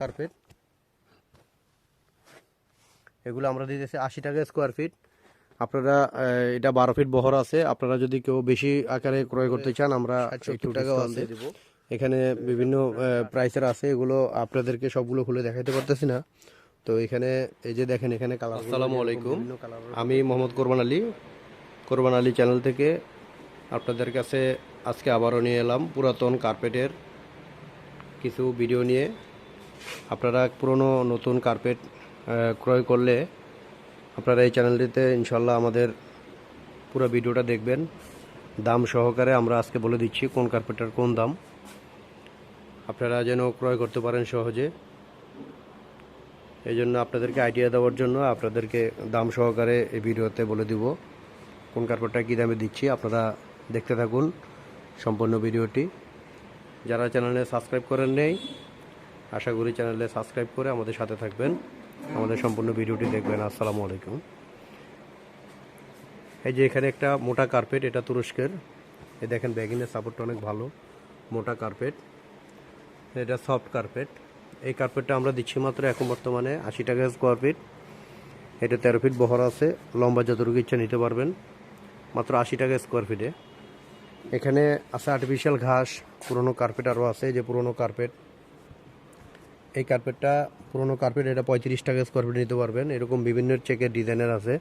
Carpet এগুলো আমরা দিতেছি আশি টাকা স্কোয়ার ফিট আপনারা এটা বারো ফিট বহর আছে। আপনারা যদি কেউ বেশি আকারে ক্রয় করতে চান আমরা একটু টাকাও আছে এখানে বিভিন্ন প্রাইসের আছে। এগুলো আপনাদেরকে সবগুলো খুলে দেখাতে পারতেছি না। তো এখানে এই যে দেখেন এখানে কালার আসসালামু আলাইকুম। আমি মোহাম্মদ কোরবান আলী। কোরবান আলী চ্যানেল থেকে আপনাদের কাছে আজকে আবারও নিয়ে এলাম পুরাতন কার্পেটের কিছু ভিডিও নিয়ে। আপনারা পুরনো নতুন কার্পেট ক্রয় করলে আপনারা এই চ্যানেলটিতে ইনশাল্লাহ আমাদের পুরো ভিডিওটা দেখবেন। দাম সহকারে আমরা আজকে বলে দিচ্ছি কোন কার্পেটটার কোন দাম। আপনারা যেন ক্রয় করতে পারেন সহজে। এই জন্য আপনাদেরকে আইডিয়া দেওয়ার জন্য আপনাদেরকে দাম সহকারে এই ভিডিওতে বলে দিব কোন কার্পেটটা কী দামে দিচ্ছি। আপনারা দেখতে থাকুন সম্পূর্ণ ভিডিওটি। যারা চ্যানেলে সাবস্ক্রাইব করেন নেই আশা করি চ্যানেলে সাবস্ক্রাইব করে আমাদের সাথে থাকবেন। আমাদের সম্পূর্ণ ভিডিওটি দেখবেন। আসসালামু আলাইকুম। এই যে এখানে একটা মোটা কার্পেট, এটা তুরস্কের। এই দেখেন, ব্যাগিনের সাপোর্টটা অনেক ভালো। মোটা কার্পেট। এটা সফট কার্পেট। এই কার্পেটটা আমরা দিচ্ছি মাত্র এখন বর্তমানে আশি টাকা স্কোয়ার ফিট এটা তেরো ফিট বহর আছে। লম্বা যতটুকু ইচ্ছা নিতে পারবেন। মাত্র আশি টাকা স্কোয়ার ফিটে এখানে আছে আর্টিফিশিয়াল ঘাস। পুরনো কার্পেট আরও আছে। যে পুরনো কার্পেট। এই কার্পেটটা পুরনো কার্পেট এটা পঁয়ত্রিশ টাকা স্কোয়ার ফিট নিতে পারবেন। এরকম বিভিন্ন চেকের ডিজাইনের আছে।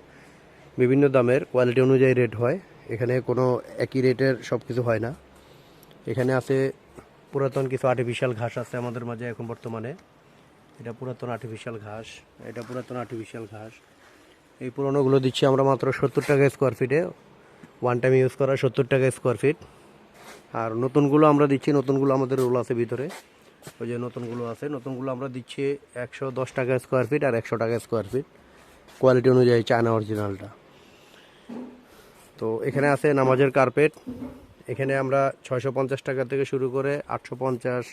বিভিন্ন দামের কোয়ালিটি অনুযায়ী রেট হয়। এখানে কোনো একই রেটের সব কিছু হয় না। এখানে আছে পুরাতন কিছু আর্টিফিশিয়াল ঘাস আছে আমাদের মাঝে এখন বর্তমানে। এটা পুরাতন আর্টিফিশিয়াল ঘাস, এটা পুরাতন আর্টিফিশিয়াল ঘাস। এই পুরনোগুলো দিচ্ছি আমরা মাত্র সত্তর টাকা স্কোয়ার ফিটে ওয়ান টাইম ইউজ করা সত্তর টাকা স্কোয়ার ফিট আর নতুনগুলো আমরা দিচ্ছি, নতুনগুলো আমাদের রোল আছে ভিতরে। ওই যে নতুনগুলো আছে, নতুনগুলো আমরা দিচ্ছি একশো দশ টাকা স্কোয়ার ফিট আর একশো টাকা স্কোয়ার ফিট কোয়ালিটি অনুযায়ী চায়না অরিজিনালটা তো এখানে আছে নামাজের কার্পেট এখানে আমরা ছয়শো পঞ্চাশ টাকা থেকে শুরু করে আটশো পঞ্চাশ,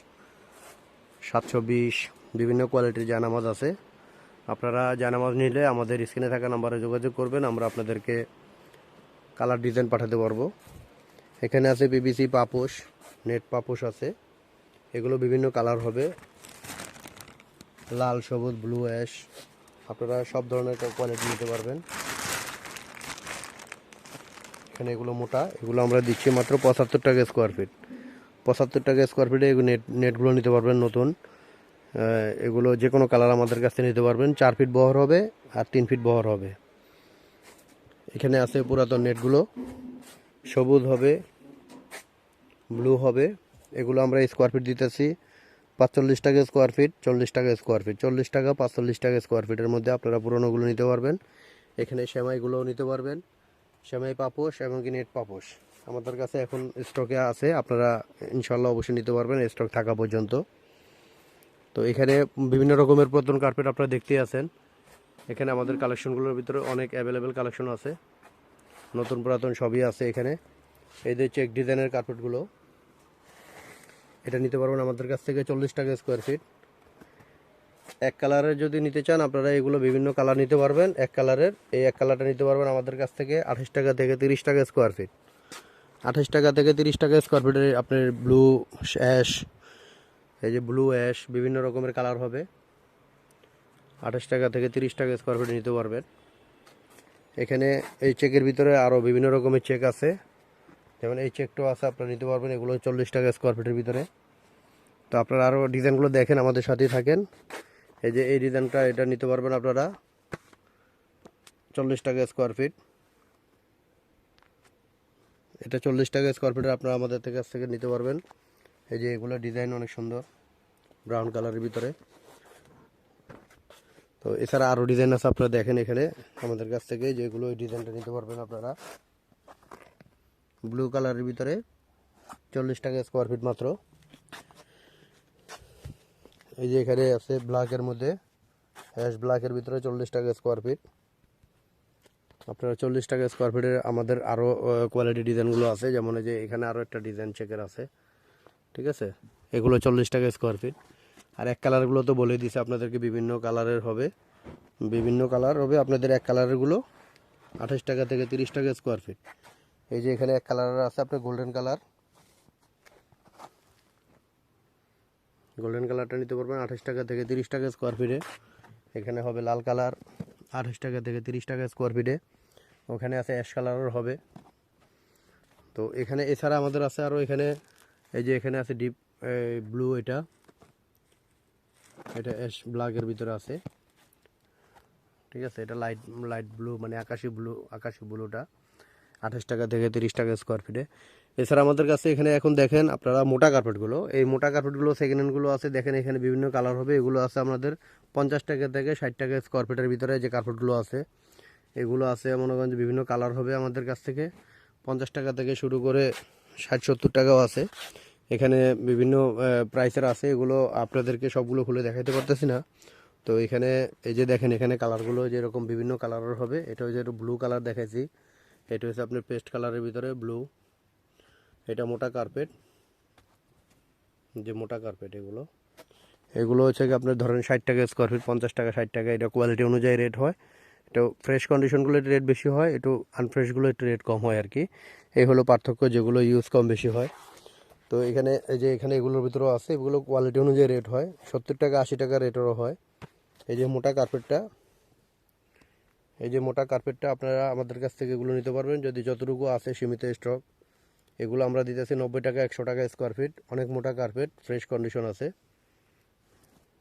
সাতশো বিশ, বিভিন্ন কোয়ালিটির জানামাজ আছে। আপনারা জানামাজ নিলে আমাদের স্ক্রিনে থাকা নাম্বারে যোগাযোগ করবেন, আমরা আপনাদেরকে কালার ডিজাইন পাঠাতে পারব। এখানে আছে বিবিসি পাপোশ নেট পাপোশ আছে। এগুলো বিভিন্ন কালার হবে। লাল, সবুজ ব্লু অ্যাশ আপনারা সব ধরনের কোয়ালিটি নিতে পারবেন। এখানে এগুলো মোটা, এগুলো আমরা দিচ্ছি মাত্র পঁচাত্তর টাকা স্কোয়ার ফিট পঁচাত্তর টাকা স্কোয়ার ফিটে এগুলো নেট নেটগুলো নিতে পারবেন নতুন। এগুলো যে কোনো কালার আমাদের কাছ থেকে নিতে পারবেন। চার ফিট বহর হবে আর তিন ফিট বহর হবে। এখানে আছে পুরাতন নেটগুলো সবুজ হবে ব্লু হবে। এগুলো আমরা স্কোয়ার ফিট দিতেছি। পাঁচচল্লিশ টাকা স্কোয়ার ফিট চল্লিশ টাকা স্কোয়ার ফিট চল্লিশ টাকা, পাঁচচল্লিশ টাকা স্কোয়ার ফিটের মধ্যে আপনারা পুরোনোগুলো নিতে পারবেন। এখানে সেমাইগুলোও নিতে পারবেন। সেমাই পাপোশ এমনকি নেট পাপোশ। আমাদের কাছে এখন স্টকে আছে, আপনারা ইনশাল্লাহ অবশ্যই নিতে পারবেন স্টক থাকা পর্যন্ত। তো এখানে বিভিন্ন রকমের পুরাতন কার্পেট আপনারা দেখতেই আছেন। এখানে আমাদের কালেকশনগুলোর ভিতরে অনেক অ্যাভেলেবেল কালেকশন আছে। নতুন পুরাতন সবই আছে এখানে। এই যে চেক ডিজাইনের কার্পেটগুলো এটা নিতে পারবেন আমাদের কাছ থেকে চল্লিশ টাকা স্কোয়ার ফিট এক কালারের যদি নিতে চান, আপনারা এগুলো বিভিন্ন কালার নিতে পারবেন। এক কালারের, এই এক কালারটা নিতে পারবেন আমাদের কাছ থেকে আঠাশ টাকা থেকে তিরিশ টাকা স্কোয়ার ফিট আঠাশ টাকা থেকে তিরিশ টাকা স্কোয়ার ফিটের আপনার ব্লু অ্যাশ এই যে ব্লু অ্যাশ বিভিন্ন রকমের কালার হবে। আঠাশ টাকা থেকে তিরিশ টাকা স্কোয়ার ফিট নিতে পারবেন। এখানে এই চেকের ভিতরে আরও বিভিন্ন রকমের চেক আছে। যেমন এই চেকটাও আছে, আপনারা নিতে পারবেন। এগুলো চল্লিশ টাকা স্কোয়ার ফিটের ভিতরে। তো আপনারা আরও ডিজাইনগুলো দেখেন, আমাদের সাথেই থাকেন। এই যে এই ডিজাইনটা, এটা নিতে পারবেন আপনারা। চল্লিশ টাকা স্কোয়ার ফিট এটা চল্লিশ টাকা স্কোয়ার ফিটের আপনারা আমাদের থেকে কাছ থেকে নিতে পারবেন। এই যে এগুলো ডিজাইন অনেক সুন্দর ব্রাউন কালারের ভিতরে। তো এছাড়া আরও ডিজাইন আছে, আপনারা দেখেন এখানে। আমাদের কাছ থেকে যেগুলো ওই ডিজাইনটা নিতে পারবেন আপনারা। ব্লু কালারের ভিতরে চল্লিশ টাকা স্কোয়ার ফিট মাত্র। এই যে এখানে আছে ব্ল্যাকের মধ্যে অ্যাশ ব্ল্যাকের ভিতরে চল্লিশ টাকা স্কোয়ার ফিট আপনারা চল্লিশ টাকা স্কোয়ার ফিটের আমাদের আরও কোয়ালিটি ডিজাইনগুলো আছে। যেমন এই যে এখানে আরও একটা ডিজাইন চেকের আছে। ঠিক আছে? এগুলো চল্লিশ টাকা স্কোয়ার ফিট আর এক কালারগুলো তো বলে দিছে আপনাদেরকে, বিভিন্ন কালারের হবে। বিভিন্ন কালার হবে। আপনাদের এক কালারেরগুলো আঠাশ টাকা থেকে তিরিশ টাকা স্কোয়ার ফিট এই যে এখানে এক কালারের আছে, আপনার গোল্ডেন কালার। গোল্ডেন কালারটা নিতে পারবেন আঠাশ টাকা থেকে তিরিশ টাকা স্কোয়ার ফিটে এখানে হবে লাল কালার, আঠাশ টাকা থেকে তিরিশ টাকা স্কোয়ার ফিটে ওখানে আছে অ্যাশ কালারও হবে। তো এখানে এছাড়া আমাদের আছে আরও এখানে, এই যে এখানে আছে ডিপ ব্লু এটা। এটা অ্যাশ ব্ল্যাকের ভিতরে আছে। ঠিক আছে, এটা লাইট লাইট ব্লু মানে আকাশি ব্লু আকাশি ব্লুটা আঠাশ টাকা থেকে তিরিশ টাকা স্কোয়ার ফিটে এছাড়া আমাদের কাছে এখানে এখন দেখেন আপনারা মোটা কার্পেটগুলো এই মোটা কার্পেটগুলো সেকেন্ড হ্যান্ডগুলো আছে, দেখেন এখানে বিভিন্ন কালার হবে, এগুলো আছে আমাদের পঞ্চাশ টাকা থেকে ষাট টাকা স্কোয়ার ফিটের ভিতরে যে কার্পেটগুলো আছে। এগুলো আছে মনে করেন যে বিভিন্ন কালার হবে আমাদের কাছ থেকে, পঞ্চাশ টাকা থেকে শুরু করে ষাট সত্তর টাকাও আছে। এখানে বিভিন্ন প্রাইসের আছে, এগুলো আপনাদেরকে সবগুলো খুলে দেখাইতে পারতেছি না। তো এখানে, এই যে দেখেন এখানে কালারগুলো যেরকম বিভিন্ন কালারের হবে, এটা একটু ব্লু কালার দেখাইছি। এটা হচ্ছে আপনার পেস্ট কালারের ভিতরে ব্লু এটা মোটা কার্পেট যে মোটা কার্পেট এগুলো। এগুলো হচ্ছে কি আপনার ধরেন ষাট টাকা স্কোয়ার ফিট পঞ্চাশ টাকা, ষাট টাকা, এটা কোয়ালিটি অনুযায়ী রেট হয়। এটা ফ্রেশ কন্ডিশনগুলো রেট বেশি হয়, একটু আনফ্রেশগুলো একটু রেট কম হয় আর কি এই হলো পার্থক্য যেগুলো ইউজ কম বেশি হয়। তো এখানে এই যে এখানে এগুলোর ভিতরেও আছে, এগুলো কোয়ালিটি অনুযায়ী রেট হয়। সত্তর টাকা, আশি টাকা রেটেরও হয়। এই যে মোটা কার্পেটটা এই যে মোটা কার্পেটটা আপনারা আমাদের কাছ থেকে এগুলো নিতে পারবেন। যদি যতটুকু আছে সীমিত স্টক এগুলো আমরা দিতেছি নব্বই টাকা, একশো টাকা স্কোয়ার ফিট অনেক মোটা কার্পেট ফ্রেশ কন্ডিশন আছে।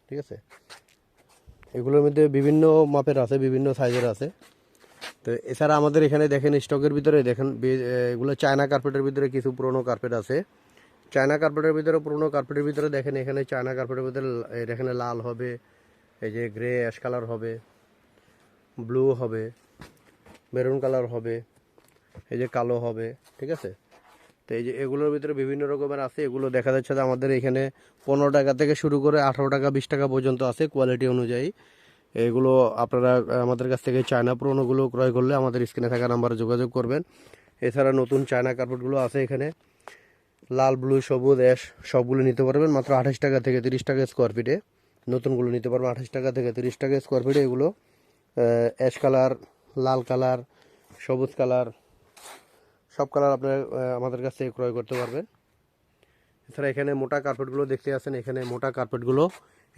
ঠিক আছে? এগুলোর মধ্যে বিভিন্ন মাপের আছে, বিভিন্ন সাইজের আছে। তো এছাড়া আমাদের এখানে দেখেন স্টকের ভিতরে, দেখেন এগুলো চায়না কার্পেটের ভিতরে কিছু পুরনো কার্পেট আছে। চায়না কার্পেটের ভিতরে, পুরনো কার্পেটের ভিতরে দেখেন এখানে চায়না কার্পেটের ভিতরে এখানে লাল হবে, এই যে গ্রে অ্যাশ কালার হবে। ব্লু হবে, মেরুন কালার হবে, এই যে কালো হবে, ঠিক আছে? তো এই যে এগুলোর ভিতরে বিভিন্ন রকমের আছে, এগুলো দেখা যাচ্ছে যে আমাদের এখানে পনেরো টাকা থেকে শুরু করে আঠারো টাকা, বিশ টাকা পর্যন্ত আছে কোয়ালিটি অনুযায়ী। এগুলো আপনারা আমাদের কাছ থেকে চায়না পুরোনোগুলো ক্রয় করলে আমাদের স্ক্রিনে থাকা নাম্বারে যোগাযোগ করবেন। এছাড়া নতুন চায়না কার্পেটগুলো আছে এখানে। লাল, ব্লু, সবুজ, অ্যাশ, সবগুলো নিতে পারবেন, মাত্র আঠাশ টাকা থেকে তিরিশ টাকা স্কোয়ার ফিটে নতুনগুলো নিতে পারবেন, আঠাশ টাকা থেকে তিরিশ টাকা স্কোয়ার ফিটে এগুলো। অ্যাশ কালার লাল কালার সবুজ কালার সব কালার আপনার আমাদের কাছ থেকে ক্রয় করতে পারবেন। এছাড়া এখানে মোটা কার্পেটগুলো দেখতে আছেন, এখানে মোটা কার্পেটগুলো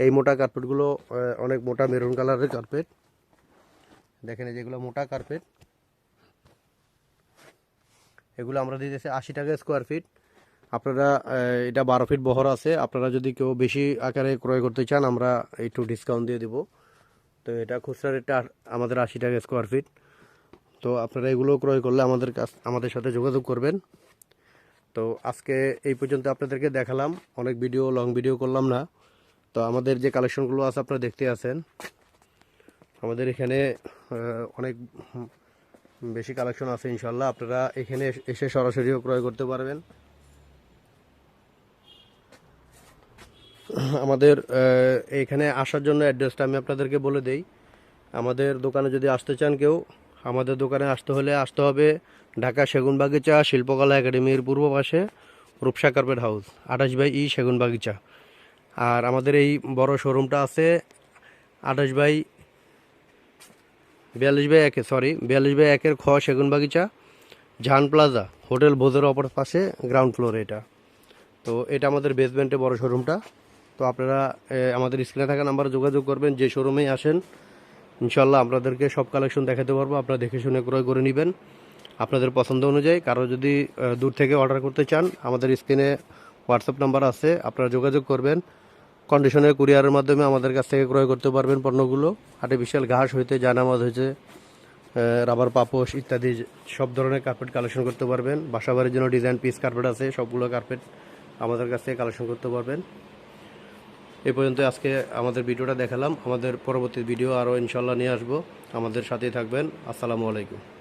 এই মোটা কার্পেটগুলো অনেক মোটা মেরুন কালারের কার্পেট দেখেন যেগুলো মোটা কার্পেট এগুলো আমরা দিতেছি আশি টাকা স্কোয়ার ফিট আপনারা এটা বারো ফিট বহর আছে। আপনারা যদি কেউ বেশি আকারে ক্রয় করতে চান, আমরা একটু ডিসকাউন্ট দিয়ে দিব। তো এটা খুচরা রেটটা আমাদের আশি টাকা স্কোয়ার ফিট তো আপনারা এগুলো ক্রয় করলে আমাদের কাছ আমাদের সাথে যোগাযোগ করবেন। তো আজকে এই পর্যন্ত আপনাদেরকে দেখালাম। অনেক ভিডিও লং ভিডিও করলাম না। তো আমাদের যে কালেকশনগুলো আছে আপনারা দেখতে আছেন। আমাদের এখানে অনেক বেশি কালেকশন আছে ইনশাল্লাহ আপনারা এখানে এস- সরাসরিও ক্রয় করতে পারবেন। আমাদের এখানে আসার জন্য অ্যাড্রেসটা আমি আপনাদেরকে বলে দেই। আমাদের দোকানে যদি আসতে চান কেউ, আমাদের দোকানে আসতে হলে আসতে হবে ঢাকা সেগুনবাগিচা শিল্পকলা একাডেমির পূর্ব পাশে রূপসা কার্পেট হাউস, আঠাশ বাই ই সেগুনবাগিচা। আর আমাদের এই বড় শোরুমটা আছে আঠাশ বাই বিয়াল্লিশ বাই একে সরি বিয়াল্লিশ বাই একের খ সেগুনবাগিচা জাহান প্লাজা, হোটেল ভোজের অপর পাশে গ্রাউন্ড ফ্লোর এটা। তো এটা আমাদের বেসমেন্টে বড় শোরুমটা। তো আপনারা আমাদের স্ক্রিনে থাকা নাম্বারে যোগাযোগ করবেন, যে শোরুমেই আসেন ইনশাল্লাহ আপনাদেরকে সব কালেকশন দেখাতে পারব, আপনারা দেখে শুনে ক্রয় করে নেবেন। আপনাদের পছন্দ অনুযায়ী, কারও যদি দূর থেকে অর্ডার করতে চান, আমাদের স্ক্রিনে হোয়াটসঅ্যাপ নাম্বার আছে, আপনারা যোগাযোগ করবেন। কন্ডিশনের কুরিয়ারের মাধ্যমে আমাদের কাছ থেকে ক্রয় করতে পারবেন পণ্যগুলো। আর্টিফিশিয়াল ঘাস হইতে জানামাজ হয়েছে রাবার পাপোশ ইত্যাদি সব ধরনের কার্পেট কালেকশন করতে পারবেন। বাসাবাড়ির জন্য ডিজাইন পিস কার্পেট আছে, সবগুলো কার্পেট আমাদের কাছ থেকে কালেকশন করতে পারবেন। এই পর্যন্ত আজকে আমাদের ভিডিওটা দেখালাম। আমাদের পরবর্তী ভিডিও আরও ইনশাল্লাহ নিয়ে আসব। আমাদের সাথেই থাকবেন। আসসালামু আলাইকুম।